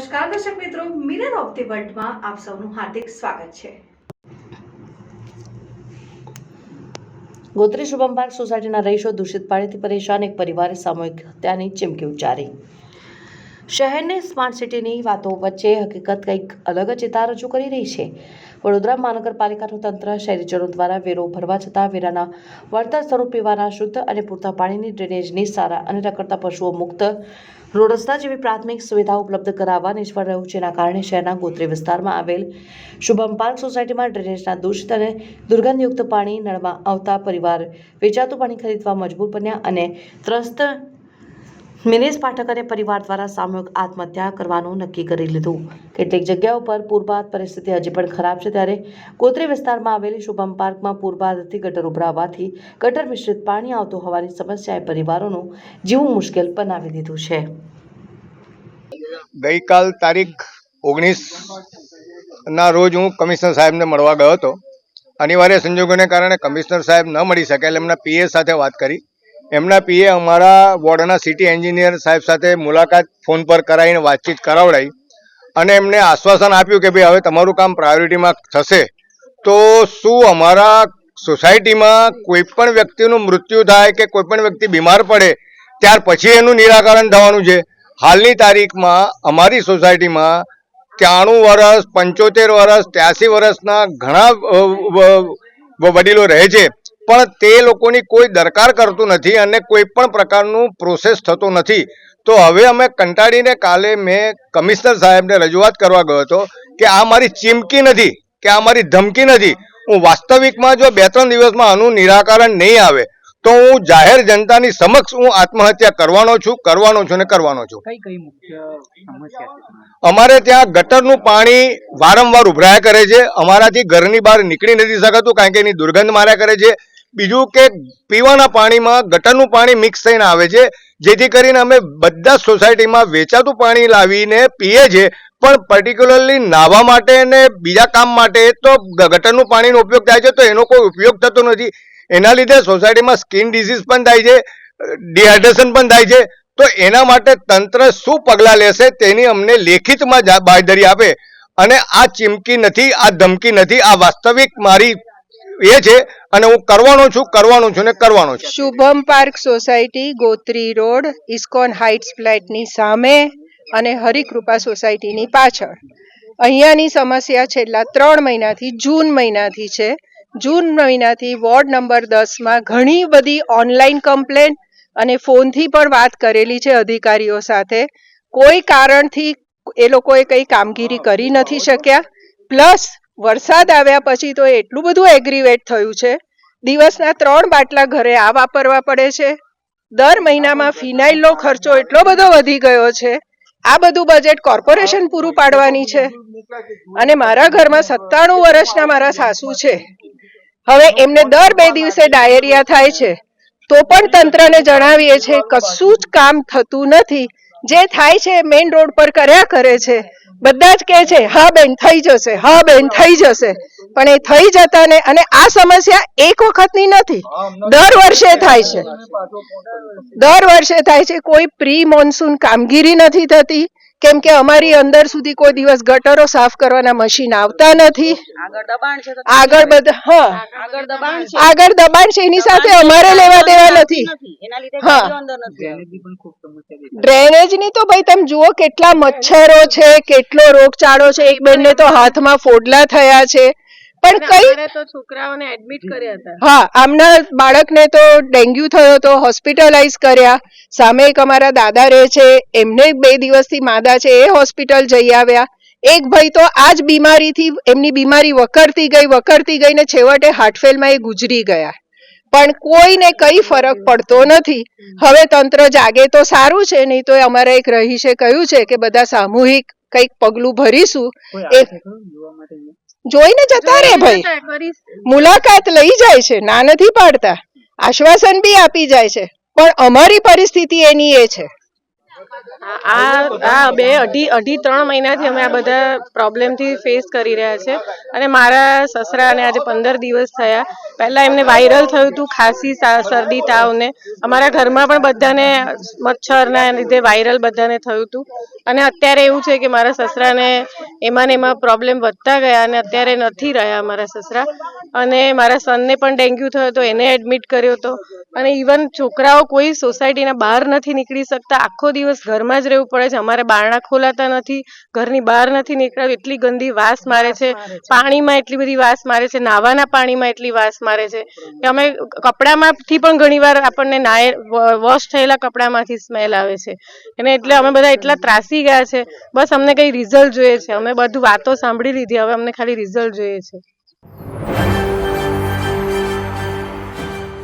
નમસ્કાર દર્શક મિત્રો મિરર ઓફ ધી વર્લ્ડમાં આપ સૌનું હાર્દિક સ્વાગત છે. ગોત્રી શુભમ પાર્ક સોસાયટીના રહીશો દૂષિત પાણીથી પરેશાન, એક પરિવારે સામૂહિક હત્યાની ચીમકી ઉચ્ચારી. શહેરની સ્માર્ટ સિટીની વાતો વચ્ચે હકીકત કંઈક અલગ જ ચિતાર રજૂ કરી રહી છે. વડોદરા મહાનગરપાલિકાનું તંત્ર શહેરીજનો દ્વારા વેરો ભરવા છતાં વેરાના વળતર સ્વરૂપ પીવાના શુદ્ધ અને પૂરતા પાણીની ડ્રેનેજની સારા અને રખડતા પશુઓ મુક્ત રોડ રસ્તા જેવી પ્રાથમિક સુવિધાઓ ઉપલબ્ધ કરાવવા નિષ્ફળ રહ્યું જેના કારણે શહેરના ગોત્રી વિસ્તારમાં આવેલ શુભમ પાર્ક સોસાયટીમાં ડ્રેનેજના દૂષિત અને દુર્ગંધયુક્ત પાણી નળમાં આવતા પરિવાર વેચાતું પાણી ખરીદવા મજબૂર બન્યા અને ત્રસ્ત મિનેશ પાઠક અને પરિવાર દ્વારા સામૂહિક આત્મહત્યા કરવાનું નક્કી કરી લીધું. કેટલીક જગ્યાઓ પર પૂરબાદ પરિસ્થિતિ હજી પણ ખરાબ છે ત્યારે કોતરી વિસ્તારમાં આવેલી શુભમ પાર્કમાં પૂરબાદથી ગટર ઉભરાવાથી ગટર મિશ્રિત પાણી આવતું હોવાની સમસ્યાએ પરિવારોનું જીવવું મુશ્કેલ બનાવી દીધું છે. ગઈકાલ તારીખ ઓગણીસ ના રોજ હું કમિશનર સાહેબને મળવા ગયો હતો. અનિવાર્ય સંજોગોને કારણે કમિશનર સાહેબ ન મળી શકે એટલે એમના પીએ સાથે વાત કરી. એમના પીએ અમારા વોર્ડના સિટી એન્જિનિયર સાહેબ સાથે મુલાકાત ફોન પર કરાવીને વાતચીત કરાવડાવી અને એમને આશ્વાસન આપ્યું કે ભાઈ હવે તમારું કામ પ્રાયોરિટીમાં થશે. તો શું અમારા સોસાયટીમાં કોઈપણ વ્યક્તિનું મૃત્યુ થાય કે કોઈપણ વ્યક્તિ બીમાર પડે, ત્યાર પછી એનું નિરાકરણ થવાનું છે. હાલની તારીખમાં અમારી સોસાયટીમાં ત્રાણું વર્ષ પંચોતેર વર્ષ ત્યાસી વર્ષના ઘણા વડીલો રહે છે. પણ તે લોકોની કોઈ દરકાર કરતું નથી અને કોઈ પણ પ્રકારનું પ્રોસેસ થતો નથી. તો હવે અમે કંટાળીને કાલે મેં કમિશનર સાહેબને રજૂઆત કરવા ગયો હતો કે આ મારી ચીમકી નથી કે આ મારી ધમકી નથી. હું વાસ્તવિકમાં જો બે ત્રણ દિવસમાં આનું નિરાકરણ નહીં આવે તો હું જાહેર જનતાની સમક્ષ હું આત્મહત્યા કરવાનો છું કરવાનો છું ને કરવાનો છું? અમારે ત્યાં ગટરનું પાણી વારંવાર ઉભરાયા કરે છે. અમારાથી ઘરની બહાર નીકળી નથી શકાતું કારણ કે એની દુર્ગંધ માર્યા કરે છે. બીજું કે પીવાના પાણીમાં ગટરનું પાણી મિક્સ થઈને આવે છે, જેથી કરીને અમે બધા સોસાયટીમાં વેચાતું પાણી લાવીને પીએ છીએ પણ પર્ટિક્યુલરલી નાહવા માટે અને બીજા કામ માટે તો ગટરનું પાણીનો ઉપયોગ થાય છે, તો એનો કોઈ ઉપયોગ થતો નથી. એના લીધે સોસાયટીમાં સ્કિન ડિસીઝ પણ થાય છે ડિહાઇડ્રેશન પણ થાય છે, તો એના માટે તંત્ર શું પગલાં લેશે તેની અમને લેખિતમાં બાંયધરી આપે. અને આ ચીમકી નથી, આ ધમકી નથી, આ વાસ્તવિક મારી એ છે, અને હું કરવાનો છું કરવાનો છું ને કરવાનો છું. Shubham park society, Gotri road, ISKCON heights ફ્લેટની સામે અને હરિકૃપા સોસાયટીની પાછળ. અહીંયાની સમસ્યા છેલ્લા ત્રણ મહિનાથી જૂન મહિનાથી છે. જૂન મહિનાથી વોર્ડ નંબર દસમાં ઘણી બધી ઓનલાઈન કમ્પ્લેન અને ફોનથી પણ વાત કરેલી છે અધિકારીઓ સાથે. કોઈ કારણથી એ લોકોએ કંઈ કામગીરી કરી નથી શક્યા. પ્લસ વરસાદ આવ્યા પછી તો એટલું બધું એગ્રીવેટ થયું છે. દિવસના ત્રણ બાટલા ઘરે આ વાપરવા પડે છે. દર મહિનામાં ફિનાઇલનો ખર્ચો એટલો બધો વધી ગયો છે. આ બધું બજેટ કોર્પોરેશન પૂરું પાડવાની છે. અને મારા ઘરમાં સત્તાણું વર્ષના મારા સાસુ છે. હવે એમને દર બે દિવસે ડાયેરિયા થાય છે. તો પણ તંત્રને જણાવીએ છે કશું જ કામ થતું નથી. જે થાય છે મેઇન રોડ પર કર્યા કરે છે. બધા જ કહે છે, હા બેન, થઈ જશે, હા બેન, થઈ જશે. પણ એ થઈ જતા ને અને આ સમસ્યા એક વખતની નથી. દર વર્ષે થાય છે. દર વર્ષે થાય છે. કોઈ પ્રી મોન્સૂન કામગીરી નથી થતી. કેમ કે અમારી અંદર સુધી કોઈ દિવસ ગટરો સાફ કરવાના મશીન આવતા નથી. આગળ બધા હા. આગળ દબાણ છે. એની સાથે અમારે લેવા દેવા નથી. હા. દેખાય ડ્રેનેજની તો ભાઈ તમે જુઓ કેટલા મચ્છરો છે કેટલો રોગચાળો છે. એક બેનને તો હાથમાં ફોડલા થયા છે. પણ કઈ તો છોકરાઓને એડમિટ કર્યા હતા. હા આમના બાળકને તો ડેન્ગ્યુ થયો તો હોસ્પિટલાઇઝ કર્યા. સામે એક અમારા દાદા રહે છે એમને બે દિવસથી માદા છે એ હોસ્પિટલ જઈ આવ્યા. એક ભાઈ તો આ જ બીમારીથી એમની બીમારી વકરતી ગઈ વકરતી ગઈ ને છેવટે હાર્ટફેલમાં એ ગુજરી ગયા. પણ કોઈને કઈ ફરક પડતો નથી. હવે તંત્ર જાગે તો સારું છે નહીં તો અમારા એક રહીશે કહ્યું છે કે બધા સામૂહિક કંઈક પગલું ભરીશું. એ જોઈને જતા રે ભાઈ. મુલાકાત લઈ જાય છે ના નથી પાડતા. આશ્વાસન બી આપી જાય છે. પણ અમારી પરિસ્થિતિ એની એ છે. આ આ બે અઢી અઢી, ત્રણ મહિનાથી અમે આ બધા પ્રોબ્લેમથી ફેસ કરી રહ્યા છે. અને મારા સસરાને આજે પંદર દિવસ થયા. પહેલા એમને વાયરલ થયું હતું ખાંસી શરદી તાવ ને અમારા ઘરમાં પણ બધાને મચ્છરના લીધે વાયરલ બધાને થયું હતું. અને અત્યારે એવું છે કે મારા સસરાને એમાં ને એમાં પ્રોબ્લેમ વધતા ગયા અને અત્યારે નથી રહ્યા મારા સસરા. અને મારા સનને પણ ડેન્ગ્યુ થયો હતો, એને એડમિટ કર્યો હતો. અને ઇવન છોકરાઓ કોઈ સોસાયટીના બહાર નથી નીકળી શકતા. આખો દિવસ ઘરમાં જ રહેવું પડે છે. અમારે બારણા ખોલાતા નથી ઘરની બહાર નથી નીકળાતું એટલી ગંદી વાસ મારે છે. પાણીમાં એટલી બધી વાસ મારે છે. નાવાના પાણીમાં એટલી વાસ મારે છે. કે અમે કપડામાંથી પણ ઘણીવાર આપણને નાય વોશ થયેલા કપડામાંથી સ્મેલ આવે છે. અને એટલે અમે બધા એટલા ત્રાસી ગયા છે. બસ અમને કઈ રિઝલ્ટ જોઈએ છે. અમે બધું વાતો સાંભળી લીધી. હવે અમને ખાલી રિઝલ્ટ જોઈએ છે.